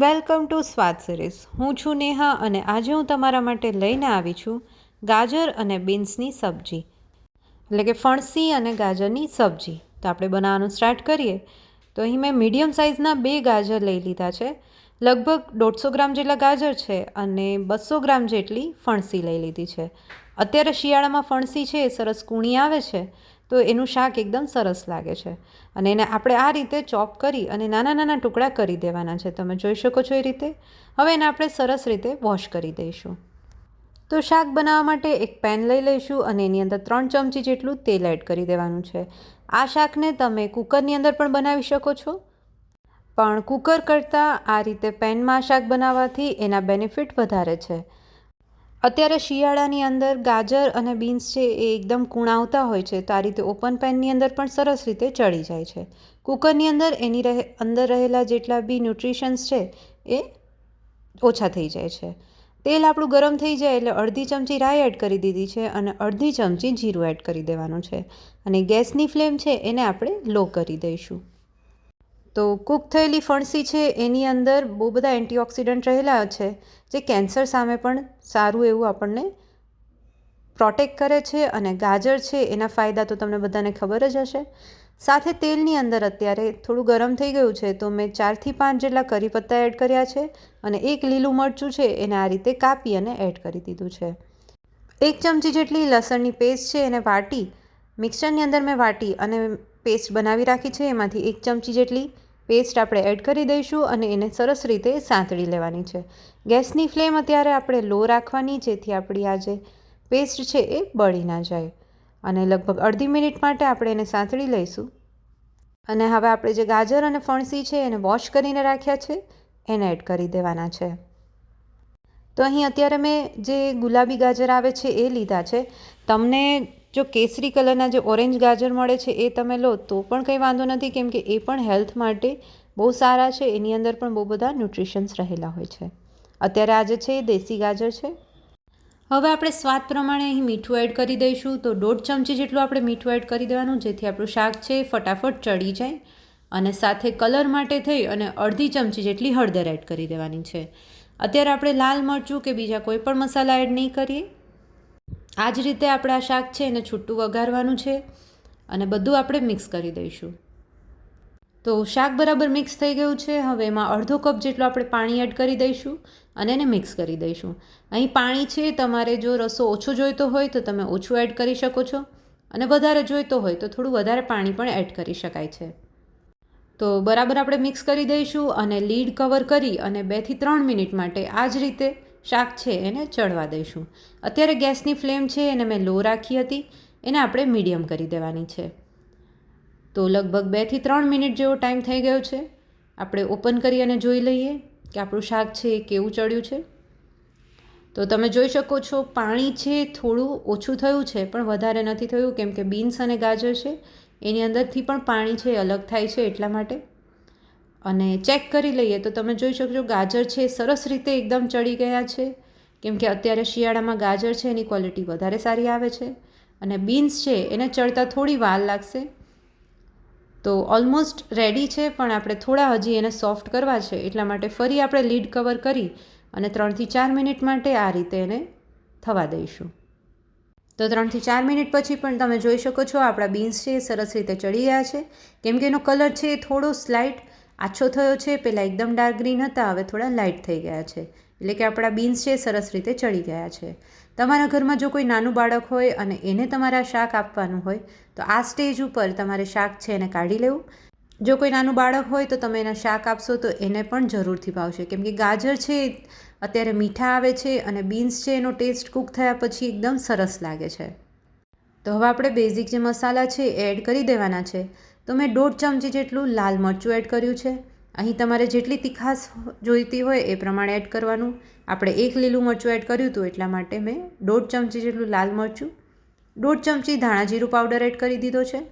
Welcome to સ્વાદ series. હું છું નેહા અને આજે હું તમારા માટે લઈને આવી છું ગાજર અને બીન્સની સબ્જી. એટલે કે ફણસી અને ગાજરની સબ્જી. તો આપણે બનાવવાનું સ્ટાર્ટ કરીએ. તો અહીં મેં મીડિયમ સાઇઝના બે ગાજર લઈ લીધા છે. લગભગ દોઢસો ગ્રામ જેટલા ગાજર છે અને બસો ગ્રામ જેટલી ફણસી લઈ લીધી છે. અત્યારે શિયાળામાં ફણસી છે એ સરસ કૂણી આવે છે. તો એનું શાક એકદમ સરસ લાગે છે. અને એને આપણે આ રીતે ચોપ કરી અને નાના નાના ટુકડા કરી દેવાના છે. તમે જોઈ શકો છો એ રીતે. હવે એને આપણે સરસ રીતે વોશ કરી દઈશું. તો શાક બનાવવા માટે એક પેન લઈ લઈશું અને એની અંદર ત્રણ ચમચી જેટલું તેલ એડ કરી દેવાનું છે. આ શાકને તમે કુકરની અંદર પણ બનાવી શકો છો. પણ કુકર કરતાં આ રીતે પેનમાં શાક બનાવવાથી એના બેનિફિટ વધારે છે. અત્યારે શિયાળાની અંદર ગાજર અને બીન્સ છે એ એકદમ કુણાવતા હોય છે. તો આ રીતે ઓપન પેનની અંદર પણ સરસ રીતે ચડી જાય છે. કુકરની અંદર એની રહે, અંદર રહેલા જેટલા બી ન્યુટ્રિશન્સ છે એ ઓછા થઈ જાય છે. તેલ આપણું ગરમ થઈ જાય એટલે અડધી ચમચી રાઈ એડ કરી દીધી છે અને અડધી ચમચી જીરું એડ કરી દેવાનું છે. અને ગેસની ફ્લેમ છે એને આપણે લો કરી દઈશું. તો કૂક થયેલી ફણસી છે, એની અંદર બહુ બધા એન્ટીઓક્સિડન્ટ રહેલા છે, જે કેન્સર સામે પણ સારું એવું આપણને પ્રોટેક્ટ કરે છે અને ગાજર છે, એના ફાયદા તો તમને બધાને ખબર જ હશે. સાથે તેલની અંદર અત્યારે થોડું ગરમ થઈ ગયું છે, તો મેં ચારથી પાંચ જેટલા કરી પત્તા એડ કર્યા છે અને એક લીલું મરચું છે, એને આ રીતે કાપી અને એડ કરી દીધું છે. એક ચમચી જેટલી લસણની પેસ્ટ છે, એને વાટી, મિક્સરની અંદર મેં વાટી અને પેસ્ટ બનાવી રાખી છે. એમાંથી એક ચમચી જેટલી પેસ્ટ આપણે એડ કરી દઈશું અને એને સરસ રીતે સાંતળી લેવાની છે. ગેસની ફ્લેમ અત્યારે આપણે લો રાખવાની, જેથી આપણી આ જે પેસ્ટ છે એ બળી ના જાય. અને લગભગ અડધી મિનિટ માટે આપણે એને સાંતળી લઈશું. અને હવે આપણે જે ગાજર અને ફણસી છે એને વોશ કરીને રાખ્યા છે, એને એડ કરી દેવાના છે. તો અહીં અત્યારે મેં જે ગુલાબી ગાજર આવે છે એ લીધા છે. તમને જો કેસરી કલરના જે ઓરેન્જ ગાજર મળે છે એ તમે લો, તો પણ કંઈ વાંધો નથી, કેમ કે એ પણ હેલ્થ માટે બહુ સારા છે. એની અંદર પણ બહુ બધા ન્યુટ્રિશન્સ રહેલા હોય છે. અત્યારે આજે છે એ દેશી ગાજર છે. હવે આપણે સ્વાદ પ્રમાણે અહીં મીઠું એડ કરી દઈશું. તો દોઢ ચમચી જેટલું આપણે મીઠું એડ કરી દેવાનું, જેથી આપણું શાક છે ફટાફટ ચડી જાય. અને સાથે કલર માટે થઈ અને અડધી ચમચી જેટલી હળદર એડ કરી દેવાની છે. અત્યારે આપણે લાલ મરચું કે બીજા કોઈ પણ મસાલા એડ નહીં કરીએ. આ જ રીતે આપણે આ શાક છે એને છૂટું વઘારવાનું છે અને બધું આપણે મિક્સ કરી દઈશું. તો શાક બરાબર મિક્સ થઈ ગયું છે. હવે એમાં અડધો કપ જેટલું આપણે પાણી એડ કરી દઈશું અને એને મિક્સ કરી દઈશું. અહીં પાણી છે, તમારે જો રસો ઓછો જોઈતો હોય તો તમે ઓછું એડ કરી શકો છો અને વધારે જોઈતો હોય તો થોડું વધારે પાણી પણ એડ કરી શકાય છે. તો બરાબર આપણે મિક્સ કરી દઈશું અને લીડ કવર કરી અને બેથી ત્રણ મિનિટ માટે આ જ રીતે શાક છે એને ચડવા દઈશું. અત્યારે ગેસની ફ્લેમ છે એને મેં લો રાખી હતી, એને આપણે મીડિયમ કરી દેવાની છે. તો લગભગ બેથી ત્રણ મિનિટ જેવો ટાઈમ થઈ ગયો છે. આપણે ઓપન કરી અને જોઈ લઈએ કે આપણું શાક છે એ કેવું ચડ્યું છે. તો તમે જોઈ શકો છો, પાણી છે થોડું ઓછું થયું છે, પણ વધારે નથી થયું, કેમ કે બીન્સ અને ગાજર છે. એની અંદરથી પણ પાણી છે અલગ થાય છે એટલા માટે. અને ચેક કરી લઈએ તો તમે જોઈ શકજો ગાજર છે, સરસ રીતે એકદમ ચડી ગયા છે. કેમ કે અત્યારે શિયાળામાં ગાજર છે, એની ક્વોલિટી વધારે સારી આવે છે. અને બીન્સ છે, એને ચડતા થોડી વાર લાગશે. તો ઓલમોસ્ટ રેડી છે, પણ આપણે થોડા હજી એને સોફ્ટ કરવા છે, એટલા માટે ફરી આપણે લીડ કવર કરી અને ત્રણથી ચાર મિનિટ માટે આ રીતે એને થવા દઈશું. તો ત્રણથી ચાર મિનિટ પછી પણ તમે જોઈ શકો છો આપણા બીન્સ છે, એ સરસ રીતે ચડી ગયા છે. કેમ કે એનો કલર છે એ થોડો સ્લાઇટ આછો થયો છે પહેલાં એકદમ ડાર્ક ગ્રીન હતા, હવે થોડા લાઇટ થઈ ગયા છે. એટલે કે આપણા બીન્સ છે સરસ રીતે ચડી ગયા છે. તમારા ઘરમાં જો કોઈ નાનું બાળક હોય અને એને તમારા શાક આપવાનું હોય, તો આ સ્ટેજ ઉપર તમારે શાક છે એને કાઢી લેવું. જો કોઈ નાનું બાળક હોય, તો તમે એના શાક આપશો, તો એને પણ જરૂરથી ભાવશે. કેમ કે ગાજર છે, અત્યારે મીઠા આવે છે અને બીન્સ છે, એનો ટેસ્ટ કૂક થયા પછી એકદમ સરસ લાગે છે. તો હવે આપણે બેઝિક જે મસાલા છે, એ એડ કરી દેવાના છે. તો મેં દોઢ ચમચી જેટલું લાલ મરચું એડ કર્યું છે. અહીં તમારે જેટલી તીખાસ જોઈતી હોય એ પ્રમાણે એડ કરવાનું. આપણે એક લીલું મરચું એડ કર્યું હતું એટલા માટે મેં દોઢ ચમચી જેટલું લાલ મરચું, દોઢ ચમચી ધાણા જીરું પાવડર એડ કરી દીધો છે.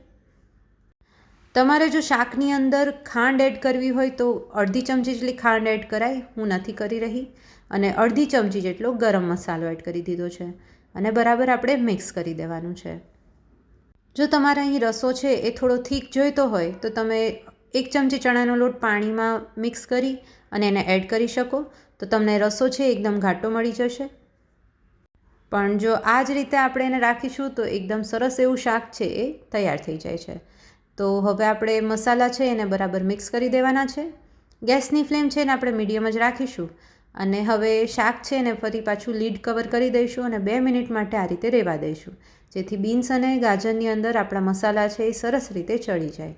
તમારે જો શાકની અંદર ખાંડ એડ કરવી હોય તો અડધી ચમચી જેટલી ખાંડ એડ કરાય, હું નથી કરી રહી. અને અડધી ચમચી જેટલો ગરમ મસાલો એડ કરી દીધો છે. અને બરાબર આપણે મિક્સ કરી દેવાનું છે. જો તમારે અહીં રસો છે એ થોડો થીક જોઈતો હોય, તો તમે એક ચમચી ચણાનો લોટ પાણીમાં મિક્સ કરી અને એને એડ કરી શકો. તો તમને રસો છે એકદમ ઘાટો મળી જશે. પણ જો આ જ રીતે આપણે એને રાખીશું, તો એકદમ સરસ એવું શાક છે એ તૈયાર થઈ જાય છે. તો હવે આપણે મસાલા છે એને બરાબર મિક્સ કરી દેવાના છે. ગેસની ફ્લેમ છે એને આપણે મીડિયમ જ રાખીશું. અને હવે શાક છે એને ફરી પાછું લીડ કવર કરી દઈશું અને બે મિનિટ માટે આ રીતે રહેવા દઈશું. જેથી બીન્સ અને ગાજરની અંદર આપણા મસાલા છે એ સરસ રીતે ચડી જાય.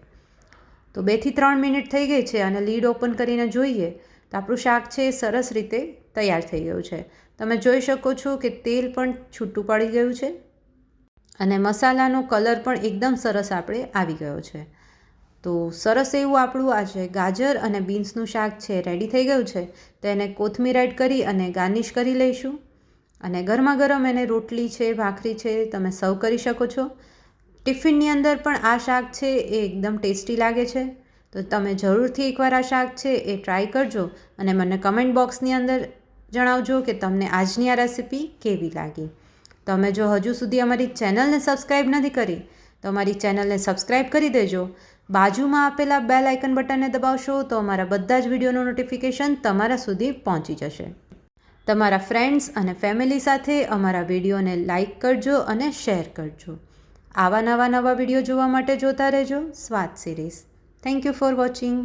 તો બેથી ત્રણ મિનિટ થઈ ગઈ છે અને લીડ ઓપન કરીને જોઈએ તો આપણું શાક છે એ સરસ રીતે તૈયાર થઈ ગયું છે. તમે જોઈ શકો છો કે તેલ પણ છૂટું પડી ગયું છે અને મસાલાનો કલર પણ એકદમ સરસ આપણે આવી ગયો છે. તો સરસ એવું આપણું આ છે ગાજર અને બીન્સનું શાક છે રેડી થઈ ગયું છે, તો એને કોથમીર એડ કરી અને ગાર્નિશ કરી લઈશું. અને ગરમા ગરમ એને રોટલી છે, ભાખરી છે, તમે સર્વ કરી શકો છો. ટિફિનની અંદર પણ આ શાક છે, એ એકદમ ટેસ્ટી લાગે છે. તો તમે જરૂરથી એકવાર આ શાક છે, એ ટ્રાય કરજો અને મને કમેન્ટ બોક્સની અંદર જણાવજો કે તમને આજની આ રેસિપી કેવી લાગી. તમે જો હજુ સુધી અમારી ચેનલને સબસ્ક્રાઈબ નથી કરી, તો અમારી ચેનલને સબસ્ક્રાઈબ કરી દેજો બાજુમાં આપેલા બેલ આઇકન બટનને દબાવશો તો અમારા બધા જ વિડીયોનું નોટિફિકેશન તમારા સુધી પહોંચી જશે. તમારા ફ્રેન્ડ્સ અને ફેમિલી સાથે અમારા વિડીયોને લાઇક કરજો અને શેર કરજો. આવા નવા નવા વીડિયો જોવા માટે જોતા રહેજો સ્વાદ series thank you for watching